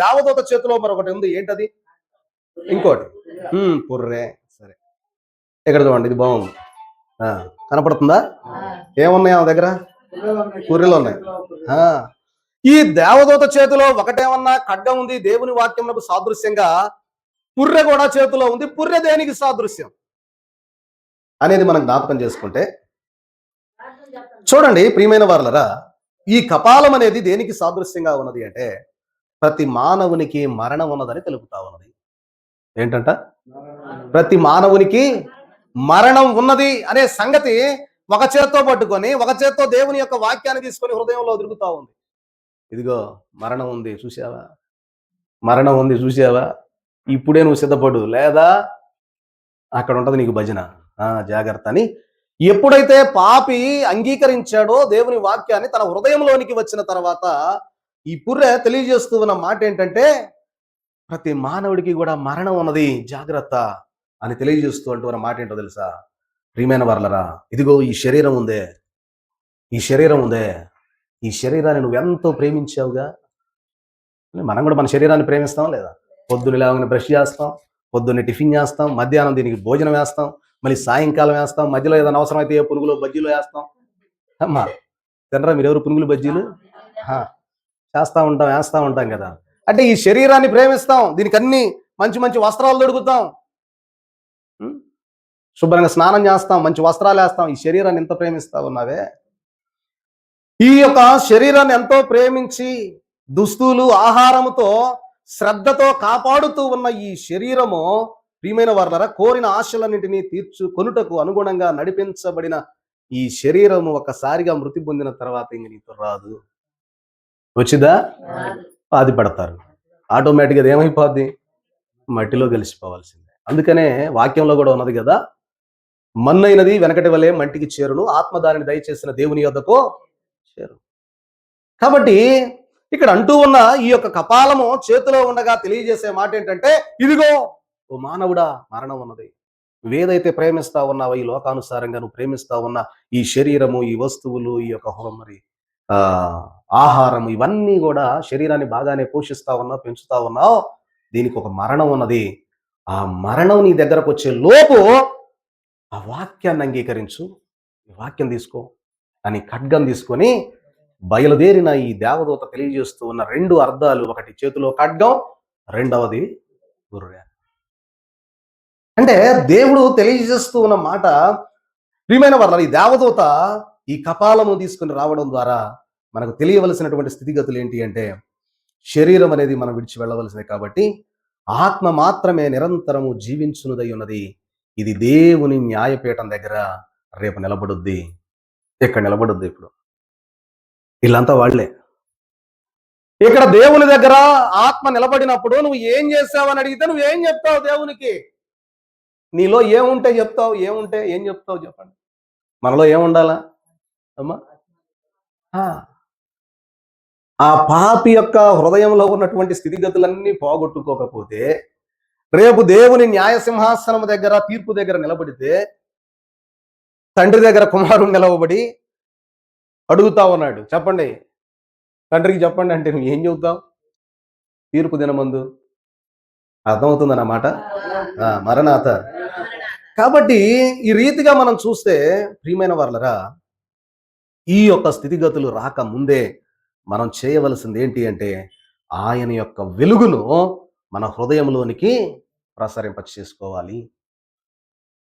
దేవదూత చేతిలో మరొకటి ఉంది. ఏంటది? ఇంకోటి. పుర్రే. సరే. ఇక్కడ చూడండి ఇది బాగుంది ఆ, కనపడుతుందా? ఏమున్నాయి ఆ దగ్గర? పుర్రెలు ఉన్నాయి. ఆ, ఈ దేవదూత చేతిలో ఒకటేమన్నా ఖడ్గం ఉంది దేవుని వాక్యములకు సాదృశ్యంగా పుర్రె కూడా చేతిలో ఉంది. పుర్రె దేనికి సాదృశ్యం? అనేది మనం జ్ఞాపకం చేసుకుంటే చూడండి ప్రియమైన వారులరా ఈ కపాలం అనేది దేనికి సాదృశ్యంగా ఉన్నది అంటే ప్రతి మానవునికి మరణం ఉన్నదని తెలుపుతా ఉన్నది. ఏంటంట? ప్రతి మానవునికి మరణం ఉన్నది అనే సంగతి ఒక చేత్తో పట్టుకొని ఒక చేత్తో దేవుని యొక్క వాక్యాన్ని తీసుకొని హృదయంలో తిరుగుతా ఉంది. ఇదిగో మరణం ఉంది చూసావా మరణం ఉంది చూసావా ఇప్పుడే నువ్వు సిద్ధపడు. లేదా? అక్కడ ఉంటది నీకు భజన. ఆ జాగ్రత్త అని. ఎప్పుడైతే పాపి అంగీకరించాడో దేవుని వాక్యాన్ని తన హృదయంలోనికి వచ్చిన తర్వాత ఈ పుర్రె తెలియజేస్తూ ఉన్న మాట ఏంటంటే ప్రతి మానవుడికి కూడా మరణం ఉన్నది జాగ్రత్త అని తెలియజేస్తూ అంటూ ఉన్న మాట ఏంటో తెలుసా? ప్రియమైన వర్లరా ఇదిగో ఈ శరీరం ఉందే. ఈ శరీరం ఉందే. ఈ శరీరాన్ని నువ్వు ఎంతో ప్రేమించావుగా? మనం కూడా మన శరీరాన్ని ప్రేమిస్తాం లేదా? పొద్దున్న లేవగానే బ్రష్ చేస్తాం పొద్దున్నే టిఫిన్ చేస్తాం మధ్యాహ్నం దీనికి భోజనం వేస్తాం మళ్ళీ సాయంకాలం వేస్తాం మధ్యలో ఏదైనా అవసరం అయితే ఏ పునుగులు బజ్జీలు వేస్తాం. అమ్మా తినరా మీరు ఎవరు పునుగులు బజ్జీలు? చేస్తా ఉంటాం వేస్తా ఉంటాం కదా. అంటే ఈ శరీరాన్ని ప్రేమిస్తాం దీనికి అన్ని మంచి మంచి వస్త్రాలు దొరుకుతాం శుభ్రంగా స్నానం చేస్తాం మంచి వస్త్రాలు వేస్తాం. ఈ శరీరాన్ని ఎంత ప్రేమిస్తా ఉన్నావే? ఈ యొక్క శరీరాన్ని ఎంతో ప్రేమించి దుస్తులు ఆహారముతో శ్రద్ధతో కాపాడుతూ ఉన్న ఈ శరీరము ప్రియమైన వారులరా కోరిన ఆశలన్నింటినీ తీర్చు కొనుటకు అనుగుణంగా నడిపించబడిన ఈ శరీరము ఒకసారిగా మృతి పొందిన తర్వాత ఇంక నీతో రాదు. వచ్చిందా? పాది పడతారు. ఆటోమేటిక్గా అది ఏమైపోద్ది? మట్టిలో కలిసిపోవాల్సిందే. అందుకనే వాక్యంలో కూడా ఉన్నది కదా మన్నైనది వెనకటి వలె మంటికి చేరును ఆత్మ దానిని దయచేసిన దేవుని యొద్దకు చేరు. కాబట్టి ఇక్కడ అంటూ ఉన్న ఈ యొక్క కపాలము చేతిలో ఉండగా తెలియజేసే మాట ఏంటంటే ఇదిగో ఓ మానవుడా మరణం ఉన్నది. నువ్వేదైతే ప్రేమిస్తా ఉన్నావో ఈ లోకానుసారంగా నువ్వు ప్రేమిస్తా ఉన్న ఈ శరీరము ఈ వస్తువులు ఈ యొక్క మరి ఆహారం ఇవన్నీ కూడా శరీరాన్ని బాగానే పోషిస్తా ఉన్నావు పెంచుతా ఉన్నావు. దీనికి ఒక మరణం ఉన్నది. ఆ మరణం నీ దగ్గరకు వచ్చే లోపు ఆ వాక్యాన్ని అంగీకరించు. ఈ వాక్యం తీసుకో. అని ఖడ్గం తీసుకొని బయలుదేరిన ఈ దేవదూత తెలియజేస్తూ ఉన్న రెండు అర్థాలు ఒకటి చేతిలో ఖడ్గం రెండవది గుర్రె. అంటే దేవుడు తెలియజేస్తూ ఉన్న మాట ప్రియమైన వాళ్ళ ఈ దేవదూత ఈ కపాలము తీసుకుని రావడం ద్వారా మనకు తెలియవలసినటువంటి స్థితిగతులు ఏంటి అంటే శరీరం అనేది మనం విడిచి వెళ్ళవలసిందే కాబట్టి ఆత్మ మాత్రమే నిరంతరము జీవించునుదై ఉన్నది. ఇది దేవుని న్యాయపీఠం దగ్గర రేపు నిలబడుద్ది. ఇక్కడ నిలబడుద్ది ఇప్పుడు. వీళ్ళంతా వాళ్ళే. ఇక్కడ దేవుని దగ్గర ఆత్మ నిలబడినప్పుడు నువ్వు ఏం చేసావని అడిగితే నువ్వు ఏం చెప్తావు దేవునికి? నీలో ఏముంటే చెప్తావు ఏముంటే ఏం చెప్తావు చెప్పండి. మనలో ఏముండాలా? అమ్మా. ఆ. పాపి యొక్క హృదయంలో ఉన్నటువంటి స్థితిగతులన్నీ పోగొట్టుకోకపోతే రేపు దేవుని న్యాయ సింహాసనం దగ్గర తీర్పు దగ్గర నిలబడితే తండ్రి దగ్గర కుమారుడు నిలవబడి అడుగుతా ఉన్నాడు. చెప్పండి. తండ్రికి చెప్పండి అంటే నువ్వు ఏం చెబుతావు? తీర్పు దినమందు. అర్థమవుతుందన్నమాట ఆ, మరణాత. కాబట్టి ఈ రీతిగా మనం చూస్తే ప్రియమైన వాళ్ళరా ఈ యొక్క స్థితిగతులు రాక ముందే మనం చేయవలసింది ఏంటి అంటే ఆయన యొక్క వెలుగును మన హృదయంలోనికి ప్రసరింప చేసుకోవాలి